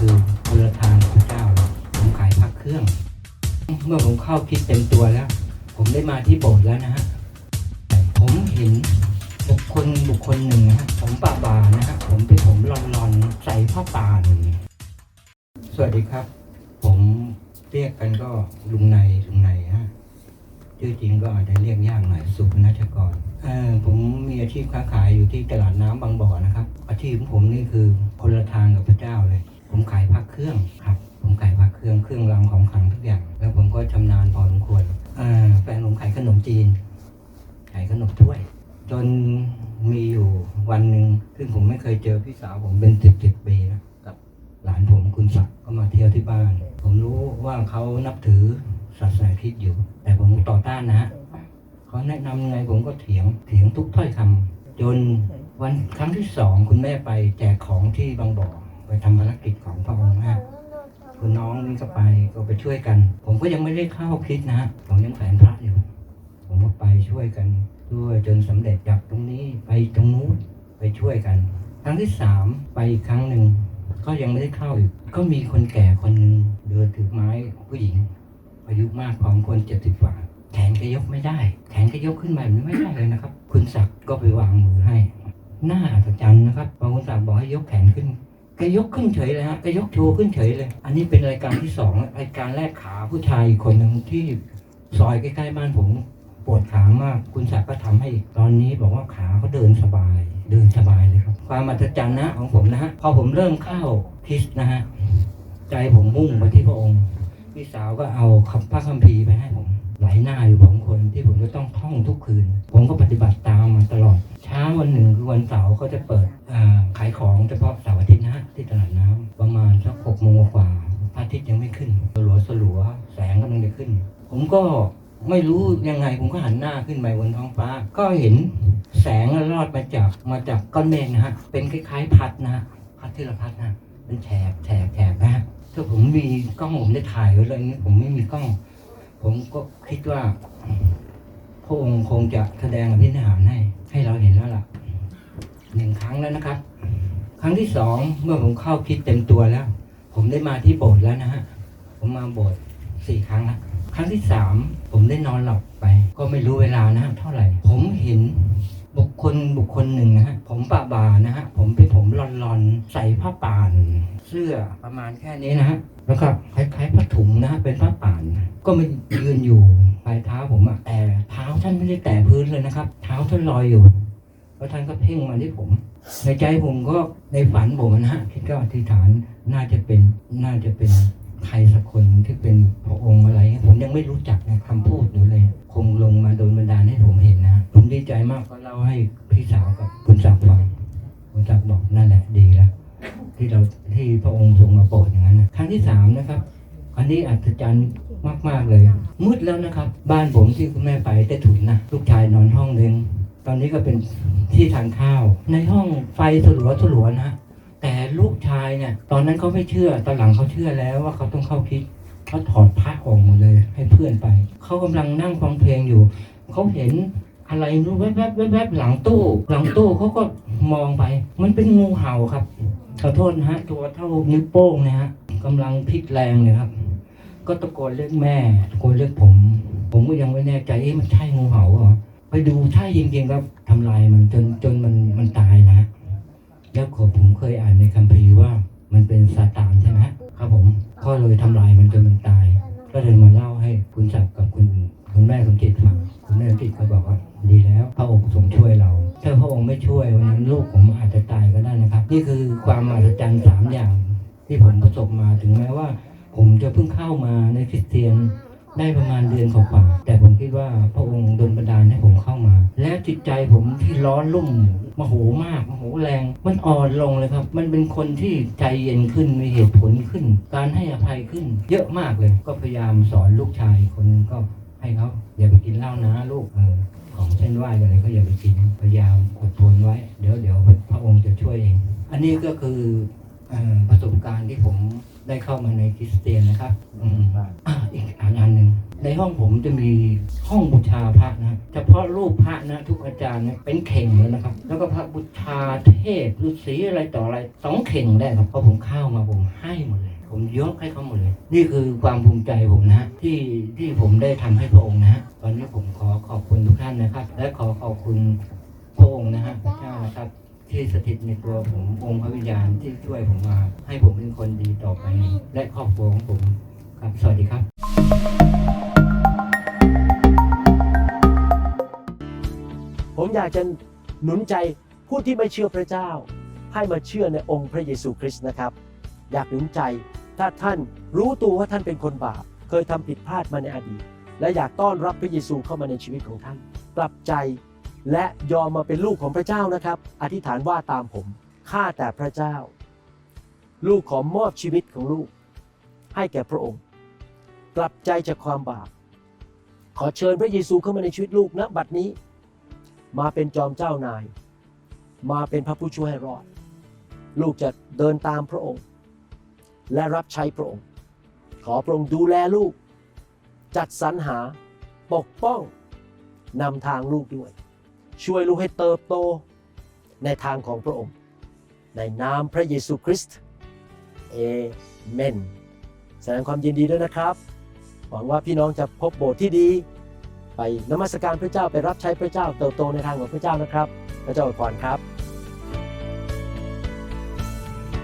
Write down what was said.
คือคนละทางกับพระเจ้าเลยผมขายพักเครื่อง เมื่อผมเข้าคิดเต็มตัวแล้ว ผมได้มาที่โบสถ์แล้วนะฮะผมเห็นบุคคลบุคคลหนึ่งนะฮะผมป่าบานะฮะผมเป็นผมรอนรอนๆใส่ผ้าป่านสวัสดีครับ ผมเรียกกันก็ลุงในลุงในฮะชื่อจริงก็อาจจะเรียกยากหน่อยสุพนัชกรเออผมมีอาชีพค้าขายอยู่ที่ตลาดน้ำบางบ่อนะครับ อาชีพของผมนี่คือคนละทางกับพระเจ้าเลย ผมขายพักเครื่องครับ ผมขายพักเครื่องเครื่องรางของขลังทุกอย่าง แล้วผมก็ชำนาญพอสมควรแฟนผมขายขนมจีน ขายขนมถ้วย จนมีอยู่วันหนึ่งซึ่งผมไม่เคยเจอพี่สาวผมเป็นสิบสิบปีแล้วกับหลานผมคุณศักดิ์ก็มาเที่ยวที่บ้าน ผมรู้ว่าเขานับถือศาสนาคริสต์อยู่ แต่ผมต่อต้านนะเขาแนะนำยังไงผมก็เถียงเถียงทุกถ้อยคำจนวันครั้งที่สองคุณแม่ไปแจกของที่บางบ่อ ไปทำภารกิจของพระองค์ฮะคุณน้องนี่ก็ไปก็ไปช่วยกัน ผมก็ยังไม่ได้เข้าคริดนะฮะผมยังแฝงพระอยู่ ผมก็ไปช่วยกันด้วยจนสำเร็จจากตรงนี้ไปตรงนู้นไปช่วยกัน ครั้งที่สามไปอีกครั้งหนึ่งก็ยังไม่ได้เข้าอีกก็มีคนแก่คนหนึ่งเดินถือไม้ผู้หญิง อายุมากพอสมควรเจ็ดสิบกว่าแขนก็ยกไม่ได้ แขนก็ยกขึ้นมาไม่ได้เลยนะครับ คุณศักดิ์ก็ไปวางมือให้ หน้าอัศจรรย์นะครับพอคุณศักดิ์บอกให้ยกแขนขึ้น ก็ยกขึ้นเฉยเลยฮะก็ยกโชว์ขึ้นเฉยเลย อันนี้เป็นรายการที่สองรายการแรกขาผู้ชายอีกคนหนึ่งที่ซอยใกล้ๆบ้านผมปวดขามาก คุณศักดิ์ก็ทำให้ตอนนี้บอกว่าขาเขาเดินสบาย เดินสบายเลยครับ ความอัศจรรย์นะของผมนะฮะพอผมเริ่มเข้าคริสนะฮะใจผมมุ่งไปที่พระองค์พี่สาวก็เอาคำพระคัมภีร์ไปให้ผมหลายหน้าอยู่ผมคนที่ผมจะต้องท่องทุกคืน ผมก็ปฏิบัติตามมาตลอด ช้าวันหนึ่งคือวันเสาร์ก็จะเปิดขายของเฉพาะเสาร์อาทิตย์นะที่ตลาดน้ำประมาณสักหกโมงกว่าพระอาทิตย์ยังไม่ขึ้นสลัวสลัวแสงกำลังจะขึ้น ผมก็ไม่รู้ยังไงผมก็หันหน้าขึ้นไปบนท้องฟ้า ก็เห็นแสงลอดมาจากมาจากก้อนเมฆนะฮะเป็นคล้ายๆพัดนะฮะพัดที่เราพัดนะเป็นแฉกแฉกแฉกนะฮะถ้าผมมีกล้องผมได้ถ่ายไว้เลยนี่ผมไม่มีกล้อง ผมก็คิดว่าพระองค์คงจะแสดงอภินิหารให้ ให้เราเห็นแล้วล่ะหนึ่งครั้งแล้วนะครับ ครั้งที่สองเมื่อผมเข้าคิดเต็มตัวแล้ว ผมได้มาที่โบสถ์แล้วนะฮะผมมาโบสถ์สี่ครั้งละครั้งที่สามผมได้นอนหลับไป ก็ไม่รู้เวลานะฮะเท่าไหร่ ผมเห็นบุคคลบุคคลหนึ่งนะฮะผมปะบานะฮะผมเป็นผมรอนรอนๆ ใส่ผ้าป่าน เสื้อประมาณแค่นี้นะฮะแล้วก็คล้ายๆผ้าถุงนะฮะเป็นผ้าป่าน ก็มายืนอยู่ ปลายเท้าผมอะแต่เท้าท่านไม่ได้แตะพื้นเลยนะครับ เท้าท่านลอยอยู่แล้วท่านก็เพ่งมาที่ผม ในใจผมก็ในฝันผมนะคิดก็อธิษฐานน่าจะเป็นน่าจะเป็นใครสักคนที่เป็นพระองค์อะไร ผมยังไม่รู้จักนะคำพูดหรือเลยคงลงมาโดนบันดาลให้ผมเห็นนะ ผมดีใจมากก็เล่าให้พี่สาวกับคุณศักดิ์ฟังคุณศักดิ์บอกนั่นแหละดีแล้วที่เราที่พระองค์ทรงมาโปรดอย่างนั้นนะครั้งที่สามนะครับ อันนี้อัศจรรย์มาก ๆ เลย มืดแล้วนะครับ บ้านผมที่คุณแม่ไปได้ถุนนะลูกชายนอนห้องหนึ่งตอนนี้ก็เป็นที่ทานข้าว ในห้องไฟสลัวสลัวๆนะแต่ลูกชายเนี่ย ตอนนั้นเขาไม่เชื่อตอนหลังเขาเชื่อแล้วว่าเขาต้องเข้าคิดเขาถอดพระออกหมดเลย ให้เพื่อนไปเขากำลังนั่งฟังเพลงอยู่เขาเห็นอะไรไม่รู้แวบๆแวบๆหลังตู้ หลังตู้เขาก็มองไป มันเป็นงูเห่าครับขอโทษนะฮะ ตัวเท่านิ้วโป้งเนะฮะกำลังพลิกแรงเลยครับ ก็ตะโกนเรียกแม่ตะโกนเรียกผม ผมก็ยังไม่แน่ใจเอ๊ะมันใช่งูเห่าเหรอไปดูใช่จริงๆครับทำลายมันจนจนมันมันตายนะแล้วผมเคยอ่านในคัมภีร์ว่า มันเป็นซาตานใช่ไหมครับผมก็เลยทำลายมันจนมันตาย ก็เลยมาเล่าให้คุณศักดิ์กับคุณคุณแม่สมจิตฟังคุณแม่สมจิตก็บอกว่าดีแล้ว พระองค์ทรงช่วยเราถ้าพระองค์ไม่ช่วยวันนั้นลูกผมอาจจะตายก็ได้นะครับ นี่คือความมหัศจรรย์สามอย่าง ที่ผมประสบมาถึงแม้ว่า ผมจะเพิ่งเข้ามาในคริสเตียนได้ประมาณเดือนกว่าแต่ผมคิดว่าพระองค์ดลบันดาลให้ผมเข้ามา และจิตใจผมที่ร้อนรุ่มมโหมากมโหแรง มันอ่อนลงเลยครับ มันเป็นคนที่ใจเย็นขึ้นมีเหตุผลขึ้น การให้อภัยขึ้น เยอะมากเลย ก็พยายามสอนลูกชายคนนึงก็ให้เขาอย่าไปกินเหล้านะลูกเออของเส้นไหว้อะไรก็อย่าไปกินพยายามอดทนไว้ เดี๋ยวเดี๋ยวพระองค์จะช่วยเอง อันนี้ก็คือ ประสบการณ์ที่ผมได้เข้ามาในคริสเตียนนะครับอืมอะอีกอันอันหนึ่งในห้องผมจะมีห้องบูชาพระนะเฉพาะรูปพระนะทุกอาจารย์เนี่ยเป็นเข่งเลยนะครับ แล้วก็พระบูชาเทพฤาษีอะไรต่ออะไรสองเข่งได้ครับพอผมเข้ามาผมให้หมดเลย ผมยกให้เขาหมดเลย นี่คือความภูมิใจผมนะฮะที่ที่ผมได้ทำให้พระองค์นะฮะตอนนี้ผมขอขอบคุณทุกท่านนะครับ และขอขอบคุณพระองค์นะฮะพระเจ้านะครับ ที่สถิตในตัวผมองค์พระวิญญาณที่ช่วยผมมา ให้ผมเป็นคนดีต่อไป และครอบครัวของผมครับสวัสดีครับ ผมอยากจะหนุนใจผู้ที่ไม่เชื่อพระเจ้า ให้มาเชื่อในองค์พระเยซูคริสต์นะครับ อยากหนุนใจถ้าท่านรู้ตัวว่าท่านเป็นคนบาป เคยทำผิดพลาดมาในอดีต และอยากต้อนรับพระเยซูเข้ามาในชีวิตของท่าน กลับใจ และยอมมาเป็นลูกของพระเจ้านะครับ อธิษฐานว่าตามผมข้าแต่พระเจ้า ลูกขอมอบชีวิตของลูก ให้แก่พระองค์ กลับใจจากความบาป ขอเชิญพระเยซูเข้ามาในชีวิตลูกณบัดนี้ มาเป็นจอมเจ้านาย มาเป็นพระผู้ช่วยให้รอด ลูกจะเดินตามพระองค์ และรับใช้พระองค์ ขอพระองค์ดูแลลูก จัดสรรหาปกป้องนำทางลูกด้วย ช่วยลูกให้เติบโตในทางของพระองค์ ในนามพระเยซูคริสต์เอเมนแสดงความยินดีด้วยนะครับ หวังว่าพี่น้องจะพบโบสถ์ที่ดี ไปนมัสการพระเจ้าไปรับใช้พระเจ้าเติบโตในทางของพระเจ้านะครับ พระเจ้าอวยพรครับ